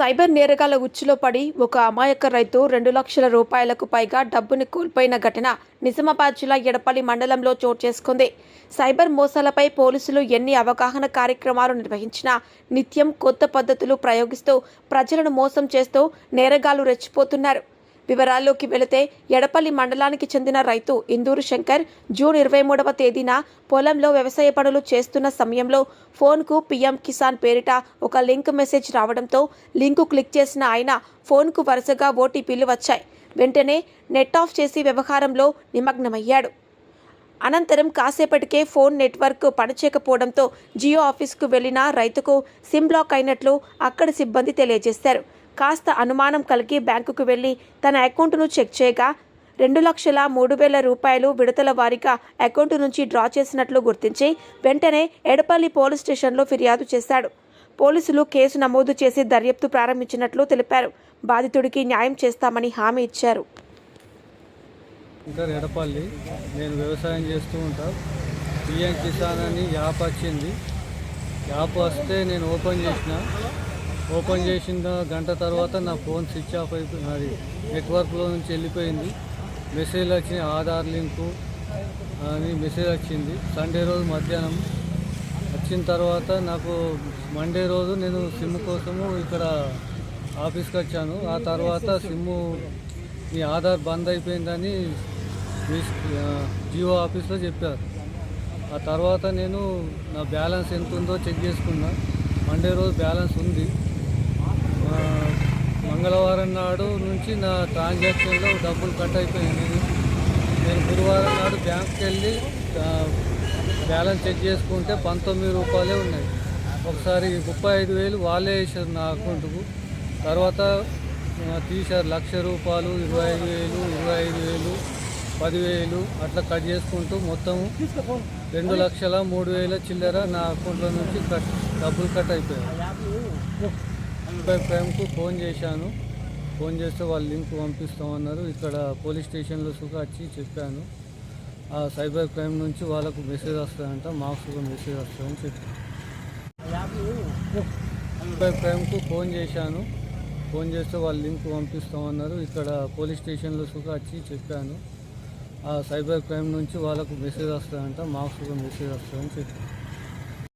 Cyber నేరగాల ఉచ్చులో పడి ఒక అమాయక రైతు రెండు లక్షల రూపాయలకు పైగా డబ్బుని కోల్పోయిన ఘటన నిజామాబాద్ జిల్లా ఎడపల్లి మండలంలో చోటు చేసుకుంది. సైబర్ మోసాలపై పోలీసులు ఎన్ని అవగాహన కార్యక్రమాలు నిర్వహించినా నిత్యం కొత్త పద్ధతులు ప్రయోగిస్తూ ప్రజలను మోసం చేస్తూ నేరగాలు రెచ్చిపోతున్నారు. వివరాల్లోకి వెళితే ఎడపల్లి మండలానికి చెందిన రైతు ఇందూరు శంకర్ జూన్ ఇరవై మూడవ తేదీన పొలంలో వ్యవసాయ పనులు చేస్తున్న సమయంలో ఫోన్కు పీఎం కిసాన్ పేరిట ఒక లింక్ మెసేజ్ రావడంతో లింకు క్లిక్ చేసిన ఆయన ఫోన్కు వరుసగా ఓటీపీలు వచ్చాయి. వెంటనే నెట్ ఆఫ్ చేసి వ్యవహారంలో నిమగ్నమయ్యాడు. అనంతరం కాసేపటికే ఫోన్ నెట్వర్క్ పనిచేయకపోవడంతో జియో ఆఫీస్కు వెళ్ళిన రైతుకు సిమ్ బ్లాక్ అయినట్లు అక్కడి సిబ్బంది తెలియజేశారు. కాస్త అనుమానం కలిగి బ్యాంకుకు వెళ్ళి తన అకౌంటును చెక్ చేయగా రెండు లక్షల మూడు వేల రూపాయలు విడతల వారీగా అకౌంటు నుంచి డ్రా చేసినట్లు గుర్తించి వెంటనే ఎడపల్లి పోలీస్ స్టేషన్లో ఫిర్యాదు చేశాడు. పోలీసులు కేసు నమోదు చేసి దర్యాప్తు ప్రారంభించినట్లు తెలిపారు. బాధితుడికి న్యాయం చేస్తామని హామీ ఇచ్చారు. ఎడపల్లి. నేను వ్యవసాయం చేస్తూ ఉంటాను పిఎం కిసాన్ అని యాప్ వచ్చింది. యాప్ వస్తే నేను ఓపెన్ చేసిన. ఓపెన్ చేసిన గంట తర్వాత నా ఫోన్ స్విచ్ ఆఫ్ అయిపోయింది అది నెట్వర్క్లో నుంచి వెళ్ళిపోయింది. మెసేజ్ వచ్చింది ఆధార్ లింకు అని మెసేజ్ వచ్చింది. సండే రోజు మధ్యాహ్నం వచ్చిన తర్వాత నాకు మండే రోజు నేను సిమ్ కోసము ఇక్కడ ఆఫీస్కి వచ్చాను. ఆ తర్వాత సిమ్ము మీ ఆధార్ బంద్ అయిపోయిందని మీ జియో ఆఫీస్లో చెప్పారు. ఆ తర్వాత నేను నా బ్యాలెన్స్ ఎంత ఉందో చెక్ చేసుకున్నా. మండే రోజు బ్యాలెన్స్ ఉంది. మంగళవారం నాడు నుంచి నా ట్రాన్సాక్షన్లో డబ్బులు కట్ అయిపోయినాయి. నేను గురువారం నాడు బ్యాంక్కి వెళ్ళి బ్యాలెన్స్ చెక్ చేసుకుంటే పంతొమ్మిది రూపాయలే ఉన్నాయి. ఒకసారి ముప్పై ఐదు వేలు వాళ్ళే వేసారు నా అకౌంట్కు. తర్వాత తీశారు లక్ష రూపాయలు ఇరవై ఐదు వేలు ఇరవై ఐదు వేలు పదివేలు అట్లా కట్ చేసుకుంటూ మొత్తము రెండు లక్షల మూడు వేల చిల్లర నా అకౌంట్లో నుంచి కట్ డబ్బులు కట్ అయిపోయాయి. సైబర్ క్రైమ్కు ఫోన్ చేశాను. ఫోన్ చేస్తే వాళ్ళు లింక్ పంపిస్తామన్నారు. ఇక్కడ పోలీస్ స్టేషన్లో సుఖ వచ్చి చెప్పాను. ఆ సైబర్ క్రైమ్ నుంచి వాళ్ళకు మెసేజ్ వస్తుందంట మాకు కూడా మెసేజ్ వస్తుందని చెప్పాను సైబర్ క్రైమ్కు ఫోన్ చేశాను. ఫోన్ చేస్తే వాళ్ళు లింక్ పంపిస్తామన్నారు. ఇక్కడ పోలీస్ స్టేషన్లో సుఖ వచ్చి చెప్పాను. ఆ సైబర్ క్రైమ్ నుంచి వాళ్ళకు మెసేజ్ వస్తుందంట మాకు కూడా మెసేజ్ వస్తుందని చెప్పాను